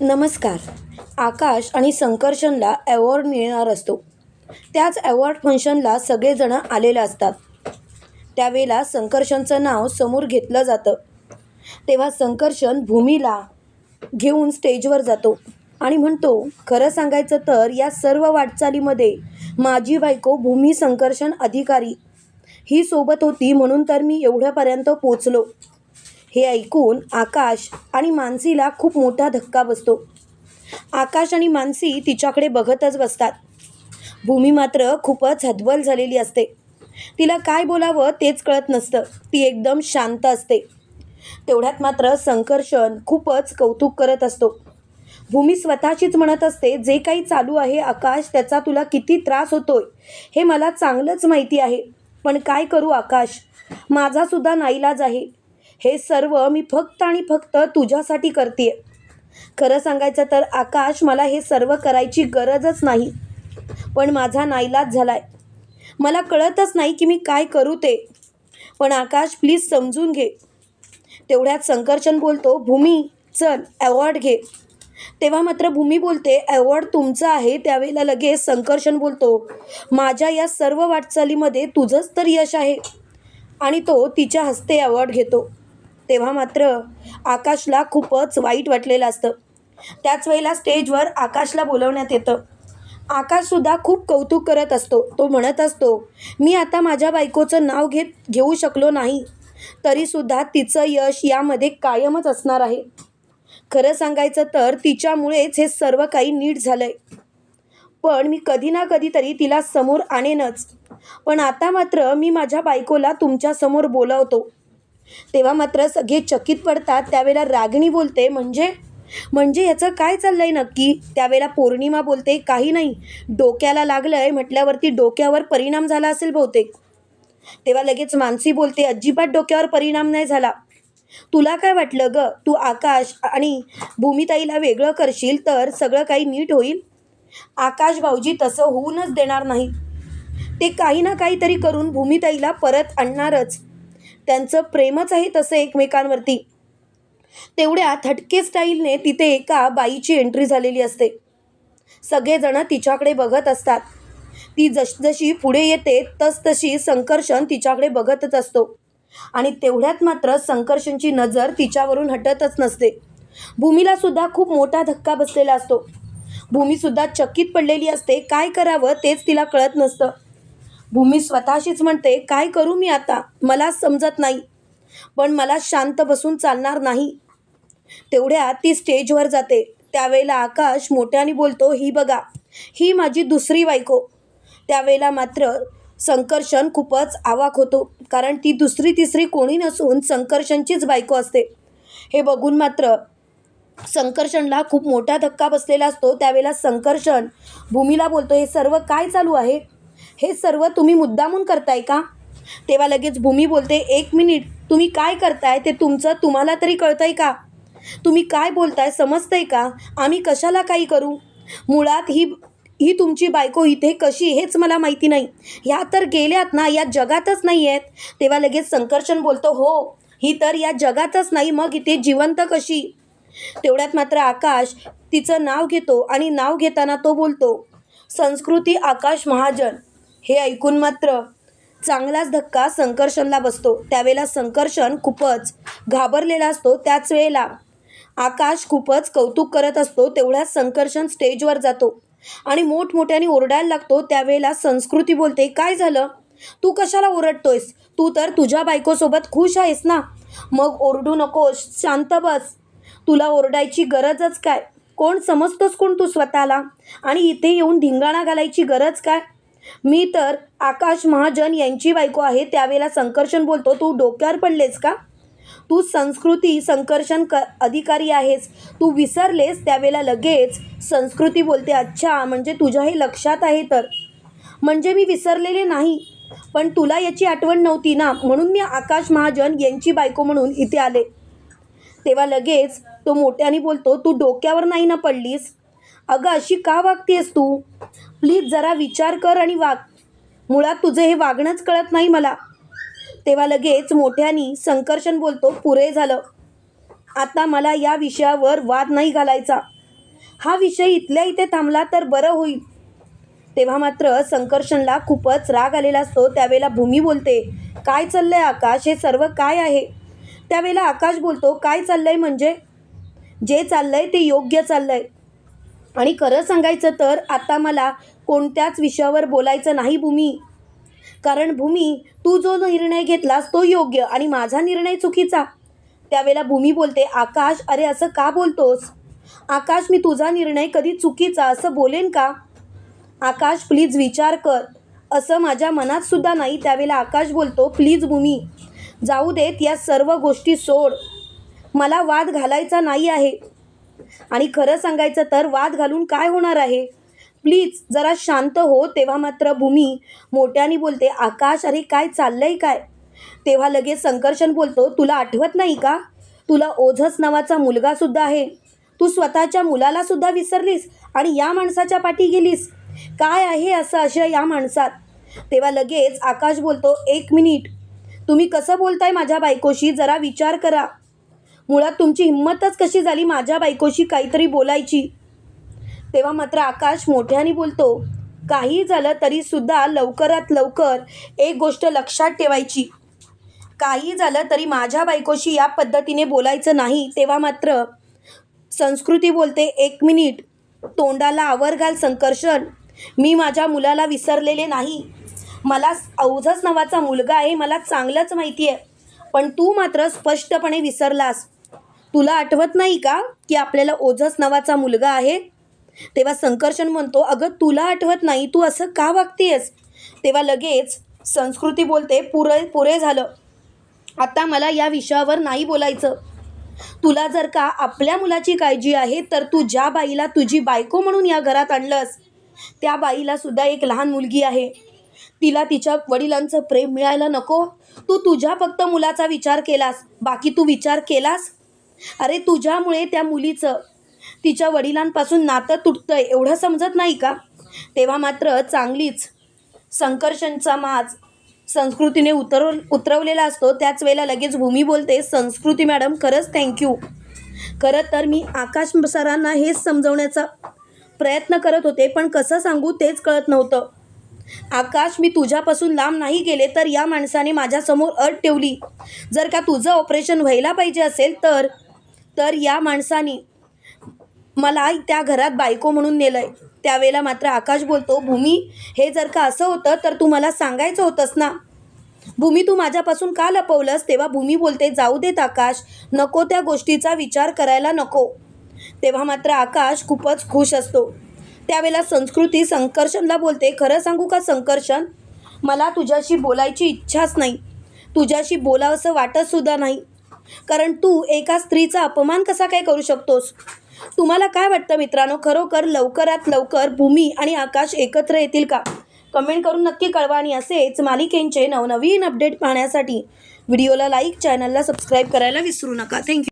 नमस्कार. आकाश आणि संकर्षणला ॲवॉर्ड मिळणार असतो. त्याच ॲवॉर्ड फंक्शनला सगळेजणं आलेले असतात. त्यावेळेला संकर्षणचं नाव समोर घेतलं जातं. तेव्हा संकर्षण भूमीला घेऊन स्टेजवर जातो आणि म्हणतो खरं सांगायचं तर या सर्व वाटचालीमध्ये माझी बायको भूमी संकर्षण अधिकारी. ही सोबत होती म्हणून तर मी एवढ्यापर्यंत पोचलो. हे ऐकून आकाश आणि मानसीला खूप मोठा धक्का बसतो. आकाश आणि मानसी तिच्याकडे बघतच बसतात. भूमी मात्र खूपच हतबल झालेली असते. तिला काय बोलावं तेच कळत नसतं. ती एकदम शांत असते. तेवढ्यात मात्र संकर्षण खूपच कौतुक करत असतो. भूमी स्वतःशीच म्हणत असते जे काही चालू आहे आकाश त्याचा तुला किती त्रास होतोय हे मला चांगलंच माहिती आहे. पण काय करू आकाश? माझासुद्धा नाईलाज आहे. हे सर्व मी फक्त आणि फक्त तुझ्यासाठी करते खरं सांगायचं तर आकाश मला हे सर्व करायची गरजच नाही. पण माझा नाईलाज झाला आहे मला कळतच नाही की मी काय करू ते. पण आकाश प्लीज समजून घे. तेवढ्यात संकर्षण बोलतो भूमी चल ॲवॉर्ड घे. तेव्हा मात्र भूमी बोलते ॲवॉर्ड तुमचा आहे. त्यावेळेला लगेच संकर्षण बोलतो माझ्या या सर्व वाटचालीमध्ये तुझंच तर यश आहे. आणि तो तिच्या हस्ते अवॉर्ड घेतो. तेव्हा मात्र आकाशला खूपच वाईट वाटलेलं असतं. त्याच वेळेला स्टेजवर आकाशला बोलवण्यात येतं. आकाशसुद्धा खूप कौतुक करत असतो. तो म्हणत असतो मी आता माझ्या बायकोचं नाव घेत घेऊ शकलो नाही. तरीसुद्धा तिचं यश यामध्ये कायमच असणार आहे. खरं सांगायचं तर तिच्यामुळेच हे सर्व काही नीट झालं आहे पण मी कधी ना कधीतरी तिला समोर आणेनच. पण आता मात्र मी माझ्या बायकोला तुमच्यासमोर बोलावतो. तेव्हा मात्र सगळे चकित पडतात. त्यावेळेला रागिणी बोलते म्हणजे? म्हणजे याचं काय चाललं आहे नक्की? त्यावेळेला पौर्णिमा बोलते काही नाही. डोक्याला लागलं आहे म्हटल्यावरती डोक्यावर परिणाम झाला असेल बहुतेक. तेव्हा लगेच मानसी बोलते अजिबात डोक्यावर परिणाम नाही झाला. तुला काय वाटलं ग? तू आकाश आणि भूमिताईला वेगळं करशील तर सगळं काही नीट होईल? आकाश भाऊजी तसं होऊनच देणार नाही. ते काही ना काहीतरी करून भूमिताईला परत आणणारच. त्यांचं प्रेमच आहे तसं एकमेकांवरती. तेवढ्या थटके स्टाईलने तिथे एका बाईची एंट्री झालेली असते. सगळेजण तिच्याकडे बघत असतात. ती जसजशी पुढे येते तसतशी संकर्षण तिच्याकडे बघतच असतो. आणि तेवढ्यात मात्र संकर्षणची नजर तिच्यावरून हटतच नसते. भूमीला सुद्धा खूप मोठा धक्का बसलेला असतो. भूमीसुद्धा चकित पडलेली असते काय करावं तेच तिला कळत नसतं. भूमी स्वतःशीच म्हणते काय करू मी आता? मला समजत नाही. पण मला शांत बसून चालणार नाही. तेवढ्या ती स्टेजवर जाते. त्यावेळेला आकाश मोठ्याने बोलतो ही बघा ही माझी दुसरी बायको. त्यावेळेला मात्र संकर्षण खूपच आवाक होतो कारण ती दुसरी तिसरी कोणी नसून संकर्षणचीच बायको असते. हे बघून मात्र संकर्षणला खूप मोठा धक्का बसलेला असतो. त्यावेळेला संकर्षण भूमीला बोलतो हे सर्व काय चालू आहे? हे सर्व तुम्ही मुद्दामून करताय का? तेव्हा लगेच भूमी बोलते एक मिनिट तुम्ही काय करताय? ते तुमचं तुम्हाला तरी कळतंय का? तुम्ही काय बोलताय? समजतंय का? आम्ही कशाला काही करू? मुळात ही ही तुमची बायको इथे कशी हेच मला माहिती नाही. ह्या तर गेल्यात ना या जगातच नाही आहेत. तेव्हा लगेच संकर्षण बोलतो हो ही तर या जगातच नाही मग इथे जिवंत कशी? तेवढ्यात मात्र आकाश तिचं नाव घेतो आणि नाव घेताना तो बोलतो संस्कृती आकाश महाजन. हे ऐकून मात्र चांगलाच धक्का संकर्षणला बसतो. त्यावेळेला संकर्षण खूपच घाबरलेला असतो. त्याच वेळेला आकाश खूपच कौतुक करत असतो. तेवढ्या संकर्षण स्टेजवर जातो आणि मोठमोठ्याने ओरडायला लागतो. त्यावेळेला संस्कृती बोलते काय झालं? तू कशाला ओरडतोयस? तू तर तुझ्या बायकोसोबत खुश आहेस ना? मग ओरडू नकोस. शांत बस. तुला ओरडायची गरजच काय? कोण समजतोस कोण तू स्वतःला? आणि इथे येऊन धिंगाणा घालायची गरज काय? मी तर आकाश महाजन यांची बायको आहे त्यावेळेला संकर्षण बोलतो तू डोक्यावर पडलेस का? तू संस्कृती संकर्षण क अधिकारी आहेस. तू विसरलेस त्यावेळेला लगेच संस्कृती बोलते अच्छा म्हणजे तुझ्या हे लक्षात आहे तर? म्हणजे मी विसरलेले नाही पण तुला याची आठवण नव्हती ना? म्हणून मी आकाश महाजन यांची बायको म्हणून इथे आले. तेव्हा लगेच तो मोठ्याने बोलतो तू डोक्यावर नाही ना पडलीस? अगं अशी का वागतेस तू? प्लीज जरा विचार कर आणि वाग. मुळात तुझे हे वागणंच कळत नाही मला. तेव्हा लगेच मोठ्यानी संकर्षण बोलतो पुरे झालं. आता मला या विषयावर वाद नाही घालायचा. हा विषय इथल्या इथे थांबला तर बरं होईल. तेव्हा मात्र संकर्षणला खूपच राग आलेला असतो. त्यावेळेला भूमी बोलते काय चाललंय आकाश? हे सर्व काय आहे? त्यावेळेला आकाश बोलतो काय चाललंय म्हणजे? जे चाललंय ते योग्य चाललंय. आणि खरं सांगायचं तर आता मला कोणत्याच विषयावर बोलायचं नाही भूमी. कारण भूमी तू जो निर्णय घेतलास तो योग्य आणि माझा निर्णय चुकीचा. त्यावेळेला भूमी बोलते आकाश अरे असं का बोलतोस? आकाश मी तुझा निर्णय कधी चुकीचा असं बोलेन का? आकाश प्लीज विचार कर. असं माझ्या मनात सुद्धा नाही. त्यावेळेला आकाश बोलतो प्लीज भूमी जाऊ देत या सर्व गोष्टी सोड. मला वाद घालायचा नाही आहे. आणि खरं सांगायचं तर वाद घालून काय होणार आहे? प्लीज जरा शांत हो तेव्हा मात्र भूमी मोठ्याने बोलते आकाश अरे काय चाललंय काय? तेव्हा लगेच संकर्षण बोलतो तुला आठवत नाही का? तुला ओझस नावाचा मुलगा सुद्धा आहे. तू स्वतःच्या मुलाला सुद्धा विसरलीस आणि या माणसाच्या पाठी गेलीस. काय आहे असं अशा या माणसात? तेव्हा लगेच आकाश बोलतो एक मिनिट. तुम्ही कसं बोलताय माझ्या बायकोशी? जरा विचार करा. मुळात तुमची हिंमतच कशी झाली माझ्या बायकोशी काहीतरी बोलायची? तेव्हा मात्र आकाश मोठ्याने बोलतो काही झालं तरी सुद्धा लवकरात लवकर एक गोष्ट लक्षात ठेवायची. काही झालं तरी माझ्या बायकोशी या पद्धतीने बोलायचं नाही. तेव्हा मात्र संस्कृती बोलते एक मिनिट तोंडाला आवर घाल संकर्षण. मी माझ्या मुलाला विसरलेले नाही. मला अवझस नावाचा मुलगा आहे मला चांगलंच माहिती आहे पण तू मात्र स्पष्टपणे विसरलास. तुला आठवत नाही का की आपल्याला ओझस नावाचा मुलगा आहे? तेव्हा संकर्षण म्हणतो अगं तुला आठवत नाही तू असं का वागतेस तेव्हा लगेच संस्कृती बोलते पुरे पुरे झालं. आता मला या विषयावर नाही बोलायचं. तुला जर का आपल्या मुलाची काळजी आहे तर तू ज्या बाईला तुझी बायको म्हणून या घरात आणलंस त्या बाईला सुद्धा एक लहान मुलगी आहे. तिला तिच्या वडिलांचं प्रेम मिळायला नको. तू तुझ्या फक्त मुलाचा विचार केलास. बाकी तू विचार केलास? अरे तुझ्यामुळे त्या मुलीचं तिच्या वडिलांपासून नातं तुटतंय एवढं समजत नाही का? तेव्हा मात्र चांगलीच संकर्षणचा माज संस्कृतीने उतरव उतरवलेला असतो. त्याच वेळेला लगेच भूमी बोलते संस्कृती मॅडम खरंच थँक्यू खरं तर मी आकाश सरांना हेच समजवण्याचा प्रयत्न करत होते पण कसं सांगू तेच कळत नव्हतं. आकाश मी तुझ्यापासून लांब नाही गेले तर या माणसाने माझ्यासमोर अट ठेवली. जर का तुझं ऑपरेशन व्हायला पाहिजे असेल तर तर या माणसाने मला त्या घरात बायको म्हणून नेलंय. त्यावेळेला मात्र आकाश बोलतो भूमी हे जर का असं होतं तर तू मला सांगायचं होतंस ना? भूमी तू माझ्यापासून का लपवलंस? तेव्हा भूमी बोलते जाऊ देत आकाश नको त्या गोष्टीचा विचार करायला नको. तेव्हा मात्र आकाश खूपच खुश असतो. त्यावेळेला संस्कृती संकर्षणला बोलते खरं सांगू का संकर्षण? मला तुझ्याशी बोलायची इच्छाच नाही. तुझ्याशी बोलावंसं वाटतसुद्धा नाही. कारण तू एका स्त्रीचा अपमान कसा काय करू शकतोस? तुम्हाला काय वाटतं मित्रांनो? खरोखर लवकरात लवकर भूमी आणि आकाश एकत्र येतील का? कमेंट करून नक्की कळवा आणि असेच मालिकेंचे नवनवीन अपडेट पाहण्यासाठी. व्हिडिओला लाईक चॅनलला सबस्क्राईब करायला विसरू नका. थँक्यू.